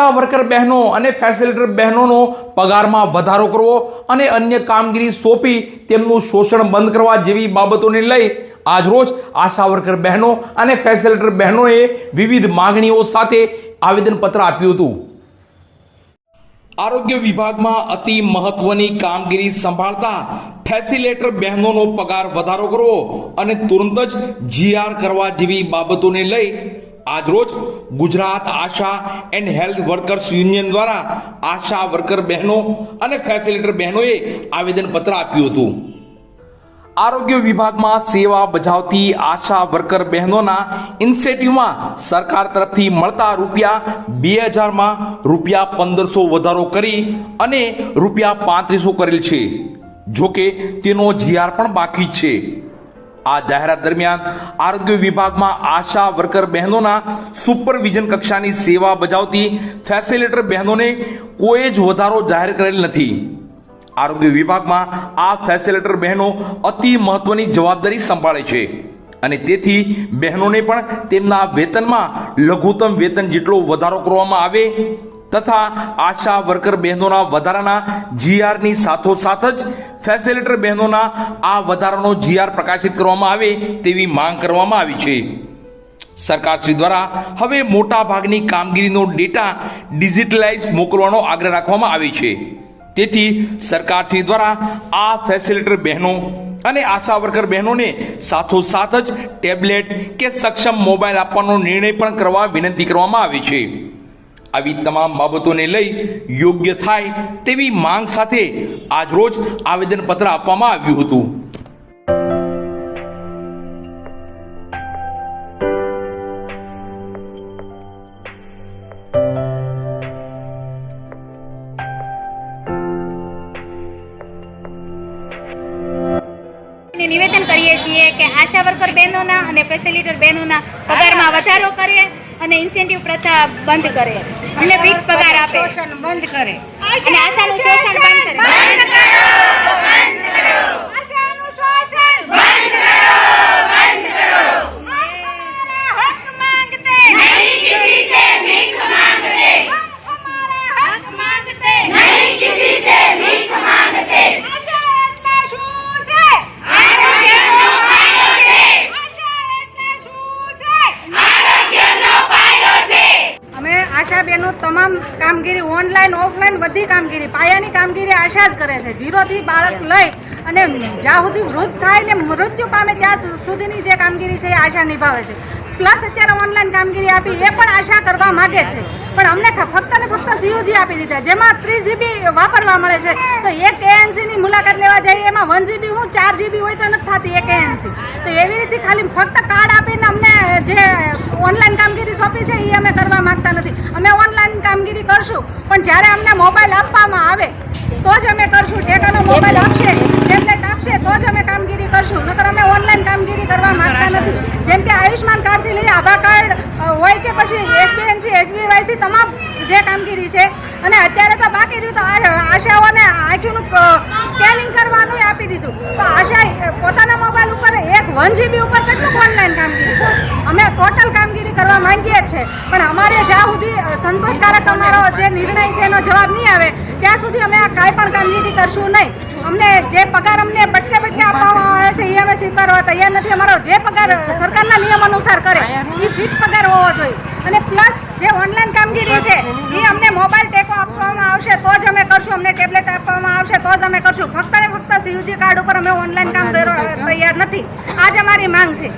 આશા worker બહેનો અને facilitator બહેનોનો પગારમાં વધારો કરવો અને અન્ય કામગીરી સોંપી તેમનું શોષણ બંધ કરવા જેવી બાબતોને લઈ આજરોજ આશા વર્કર બહેનો અને ફેસિલિટર બહેનોએ વિવિધ માંગણીઓ સાથે આવેદનપત્ર આપ્યું હતું. આરોગ્ય વિભાગમાં અતિ મહત્વની કામગીરી સંભાળતા ફેસિલેટર બહેનોનો પગાર વધારો કરવો અને તુરંત જ જીઆર કરવા જેવી બાબતોને લઈ આજરોજ Gujarat Asha and health workers union દ્વારા આશા વર્કર બહેનો અને ફેસિલેટર બહેનોએ આવેદનપત્ર આપ્યું હતું. આરોગ્ય વિભાગમાં સેવા બજાવતી આશા વર્કર બહેનોના ઇન્સેન્ટિવમાં સરકાર તરફથી મળતા રૂપિયા બે હજારમાં રૂપિયા પંદરસો વધારો કરી અને રૂપિયા પાંત્રીસો કરેલ છે. જોકે તેનો જીઆર પણ બાકી છે. આ જાહેરાત દરમિયાન આરોગ્ય વિભાગમાં આશા વર્કર બહેનોના સુપરવિઝન કક્ષાની સેવા બજાવતી ફેસિલિટર બહેનોને કોઈ જ વધારો જાહેર કરેલ નથી. આરોગ્ય વિભાગમાં આ ફેસિલિટર બહેનો અતિ મહત્વની જવાબદારી સંભાળે છે અને તેથી બહેનોને પણ તેમના વેતનમાં લઘુત્તમ વેતન જેટલો વધારો કરવામાં આવે તથા આશા વર્કર બહેનોના વધારાના જીઆરની સાથોસાથ જ ફેસિલિટર બહેનોના આ વધારાનો જીઆર પ્રકાશિત કરવામાં આવે તેવી માંગ કરવામાં આવી છે. સરકારશ્રી દ્વારા હવે મોટા ભાગની કામગીરીનો ડેટા ડિજિટલાઇઝ મોકલવાનો આગ્રહ રાખવામાં આવે છે. તેથી સરકારશ્રી દ્વારા આ ફેસિલિટર બહેનો અને આશા વર્કર બહેનોને સાથોસાથ જ ટેબ્લેટ કે સક્ષમ મોબાઈલ આપવાનો નિર્ણય પણ કરવા વિનંતી કરવામાં આવી છે. આવી તમામ બાબતોને લઈ યોગ્ય થાય તેવી માંગ સાથે આજરોજ આવેદનપત્ર આપવામાં આવ્યું હતું. નિવેદન કરીએ છીએ કે આશા વર્કર બહેનોના અને ફેસિલિટર બહેનોના પગારમાં વધારો કરે અને ઇન્સેન્ટિવ પ્રથા બંધ કરે. અમને ફિક્સ પગાર આપે. શોષણ બંધ કરે. અને આશાનું શોષણ બંધ કરે. આશાનું અમે આશા તમામ કામગીરી ઓનલાઈન ઓફલાઈન બધી કામગીરી પાયાની કામગીરી આશા જ કરે છે. જીરોથી બાળક લઈ અને જ્યાં સુધી વૃદ્ધ થાય ને મૃત્યુ પામે ત્યાં સુધીની જે કામગીરી છે એ આશા નિભાવે છે. પ્લસ અત્યારે ઓનલાઈન કામગીરી આપી, એ પણ આશા કરવા માગે છે. પણ અમને ફક્ત ને ફક્ત સીયુજી આપી દીધા. જેમાં ત્રીસ જીબી વાપરવા મળે છે, તો એક એએનસીની મુલાકાત લેવા જઈએ, એમાં વન જીબી હું, ચાર જીબી હોય તો નથી થતી એક એએનસી તો એવી રીતે ખાલી ફક્ત કાર્ડ આપીને અમને જે ઓનલાઈન કામગીરી સોંપી છે એ અમે કરવા માંગતા નથી. અમે ઓનલાઈન કામગીરી કરશું, પણ જ્યારે અમને મોબાઈલ આપવામાં આવે, તો જ અમે કરશું. ટેકાનો મોબાઈલ આપશે. આપશે તો જ અમે કામગીરી કરશું. નકર અમે ઓનલાઈન કામગીરી કરવા માંગતા નથી. જેમ કે આયુષ્માન કાર્ડથી લઈ આભા કાર્ડ હોય કે પછી એસબીએનસી એસબીવાયસી તમામ જે કામગીરી છે. અને અત્યારે તો બાકી રહ્યું તો આશાઓને આંખીનું સ્કેનિંગ કરવાનું આપી દીધું. તો આશા પોતાના મોબાઈલ વન જીબી ઉપર કેટલું ઓનલાઈન કામગીરી? અમે ટોટલ કામગીરી કરવા માંગીએ છીએ. પણ અમારે જ્યાં સુધી સંતોષકારક અમારો જે નિર્ણય છે એનો જવાબ નહીં આવે, ત્યાં સુધી અમે આ કાંઈ પણ કામગીરી કરશું નહીં. અમને જે પગાર અમને બટકે બટકે આપવામાં આવે છે એ અમે સ્વીકારવા તૈયાર નથી. અમારો જે પગાર સરકારના નિયમ અનુસાર કરે એ ફિક્સ પગાર હોવો જોઈએ. અને પ્લસ જે ઓનલાઈન કામગીરી છે એ અમને મોબાઈલ તો જ અમે કરશું અમને ટેબ્લેટ આપવામાં આવશે તો જ અમે કરશું. ફક્ત ને ફક્ત સીયુજી કાર્ડ ઉપર અમે ઓનલાઈન કામ કરવા તૈયાર નથી. આજ અમારી માંગ છે.